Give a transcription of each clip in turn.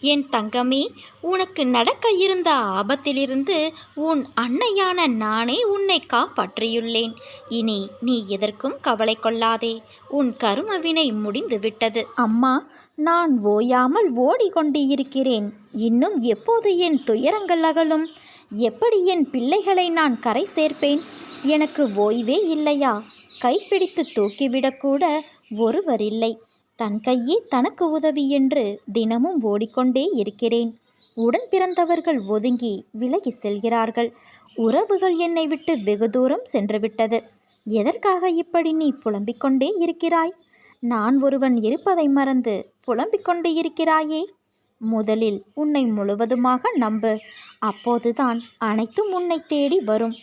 என் தங்கமே உனக்கு நடக்க இருந்த ஆபத்திலிருந்து உன் அன்னையான நானே உன்னை காப்பாற்றியுள்ளேன். இனி நீ எதற்கும் கவலை கொள்ளாதே. உன் கருமவினை முடிந்துவிட்டது அம்மா நான் ஓயாமல் ஓடிக்கொண்டு இருக்கிறேன். இன்னும் எப்போது என் துயரங்கள் அகலும்? எப்படி என் பிள்ளைகளை நான் கரை சேர்ப்பேன்? எனக்கு ஓய்வே இல்லையா? கைப்பிடித்து தூக்கிவிடக்கூட ஒருவர் இல்லை. தன் கையே தனக்கு உதவி என்று தினமும் ஓடிக்கொண்டே இருக்கிறேன். உடன் பிறந்தவர்கள் ஒதுங்கி விலகி செல்கிறார்கள். உறவுகள் என்னை விட்டு வெகு தூரம் சென்றுவிட்டது. எதற்காக இப்படி நீ புலம்பிக் கொண்டே இருக்கிறாய்? நான் ஒருவன் இருப்பதை மறந்து புலம்பிக் கொண்டு இருக்கிறாயே? முதலில் உன்னை முழுவதுமாக நம்பு. அப்போதுதான் அனைத்தும் உன்னை தேடி வரும்.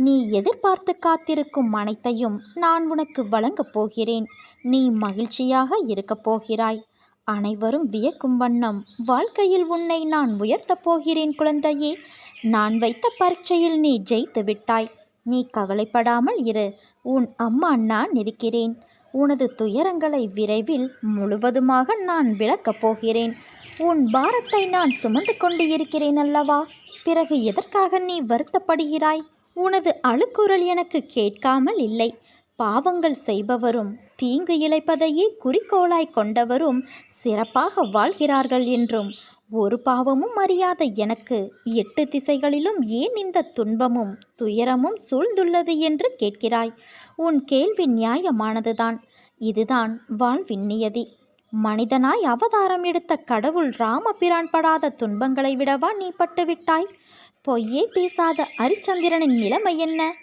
நீ எதிர்பார்த்து காத்திருக்கும் அனைத்தையும் நான் உனக்கு வழங்கப் போகிறேன். நீ மகிழ்ச்சியாக இருக்கப் போகிறாய். அனைவரும் வியக்கும் வண்ணம் வாழ்க்கையில் உன்னை நான் உயர்த்தப் போகிறேன் குழந்தையே. நான் வைத்த பரீட்சையில் நீ ஜெயித்து விட்டாய். நீ கவலைப்படாமல் இரு. உன் அம்மா நான் இருக்கிறேன். உனது துயரங்களை விரைவில் முழுவதுமாக நான் விளக்கப் போகிறேன். உன் பாரத்தை நான் சுமந்து கொண்டு இருக்கிறேன் அல்லவா? பிறகு எதற்காக நீ வருத்தப்படுகிறாய்? உனது அழுக்குரல் எனக்கு கேட்காமல் இல்லை. பாவங்கள் செய்பவரும் தீங்கு இழைப்பதையே குறிக்கோளாய் கொண்டவரும் சிறப்பாக வாழ்கிறார்கள் என்றும் ஒரு பாவமும் அறியாத எனக்கு எட்டு திசைகளிலும் ஏன் இந்த துன்பமும் துயரமும் சூழ்ந்துள்ளது என்று கேட்கிறாய்? உன் கேள்வி நியாயமானதுதான். இதுதான் வாழ்வின் நியதி. மனிதனாய் அவதாரம் எடுத்த கடவுள் ராமபிரான் படாத துன்பங்களை விடவா நீ பட்டுவிட்டாய்? பொய்யே பேசாத அரிச்சந்திரனின் நிலைமை என்ன?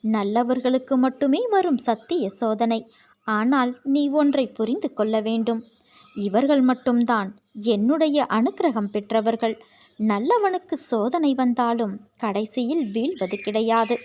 நல்லவர்களுக்கு மட்டுமே வரும் சத்திய சோதனை. ஆனால் நீ ஒன்றை புரிந்து கொள்ள வேண்டும். இவர்கள் மட்டும்தான் என்னுடைய அனுக்கிரகம் பெற்றவர்கள். நல்லவனுக்கு சோதனை வந்தாலும் கடைசியில் வீழ்வது கிடையாது.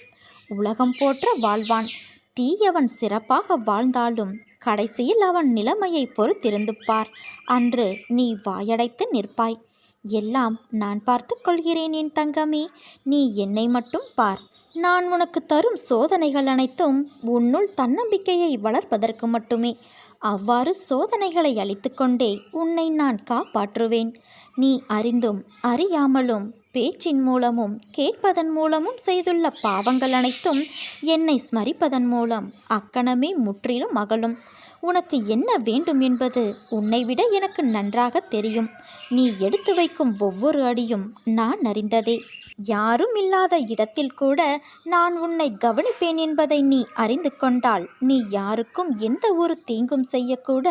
உலகம் போற்ற வாழ்வான். தீயவன் சிறப்பாக வாழ்ந்தாலும் கடைசியில் அவன் நிலைமையை பொறுத்திருந்து பார் அன்று நீ வாயடைத்து நிற்பாய். எல்லாம் நான் பார்த்து கொள்கிறேன் என் தங்கமே. நீ என்னை மட்டும் பார். நான் உனக்கு தரும் சோதனைகள் அனைத்தும் உன்னுள் தன்னம்பிக்கையை வளர்ப்பதற்கு மட்டுமே. அவ்வாறு சோதனைகளை அளித்துக்கொண்டே உன்னை நான் காப்பாற்றுவேன். நீ அறிந்தும் அறியாமலும் பேச்சின் மூலமும் கேட்பதன் மூலமும் செய்துள்ள பாவங்கள் அனைத்தும் என்னை ஸ்மரிப்பதன் மூலம் அக்கணமே முற்றிலும் அகலும். உனக்கு என்ன வேண்டும் என்பது உன்னை விட எனக்கு நன்றாக தெரியும். நீ எடுத்து வைக்கும் ஒவ்வொரு அடியும் நான் அறிந்ததே. யாரும் இல்லாத இடத்தில் கூட நான் உன்னை கவனிப்பேன் என்பதை நீ அறிந்து கொண்டால் நீ யாருக்கும் எந்த ஒரு தீங்கும் செய்யக்கூட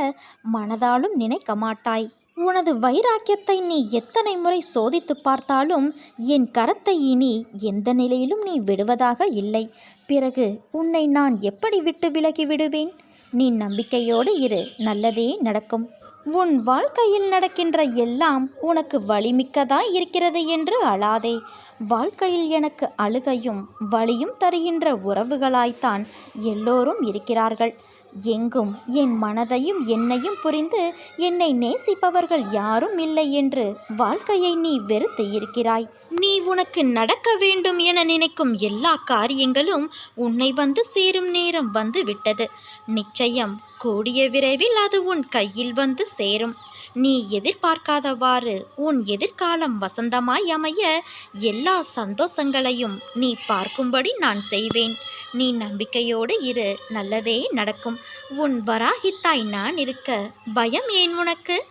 மனதாலும் நினைக்க மாட்டாய். உனது வைராக்கியத்தை நீ எத்தனை முறை சோதித்து பார்த்தாலும் என் கரத்தை இனி எந்த நிலையிலும் நீ விடுவதாக இல்லை. பிறகு உன்னை நான் எப்படி விட்டு விலகி விடுவேன்? நீ நம்பிக்கையோடு இரு நல்லதே நடக்கும். உன் வாழ்க்கையில் நடக்கின்ற எல்லாம் உனக்கு வலிமிக்கதாய் இருக்கிறது என்று அழாதே. வாழ்க்கையில் எனக்கு அழுகையும் வலியும் தருகின்ற உறவுகளாய்த்தான் எல்லோரும் இருக்கிறார்கள். எங்கும் என் மனதையும் என்னையும் புரிந்து என்னை நேசிப்பவர்கள் யாரும் இல்லை என்று வாழ்க்கையை நீ வெறுத்து இருக்கிறாய். நீ உனக்கு நடக்க வேண்டும் என நினைக்கும் எல்லா காரியங்களும் உன்னை வந்து சேரும் நேரம் வந்து விட்டது. நிச்சயம் கூடிய விரைவில் அது உன் கையில் வந்து சேரும். நீ எதிர்பார்க்காதவாறு உன் எதிர்காலம் வசந்தமாய் அமைய எல்லா சந்தோஷங்களையும் நீ பார்க்கும்படி நான் செய்வேன். நீ நம்பிக்கையோடு இரு நல்லதே நடக்கும். உன் வராகித்தாய் நான் இருக்க பயம் ஏன் உனக்கு?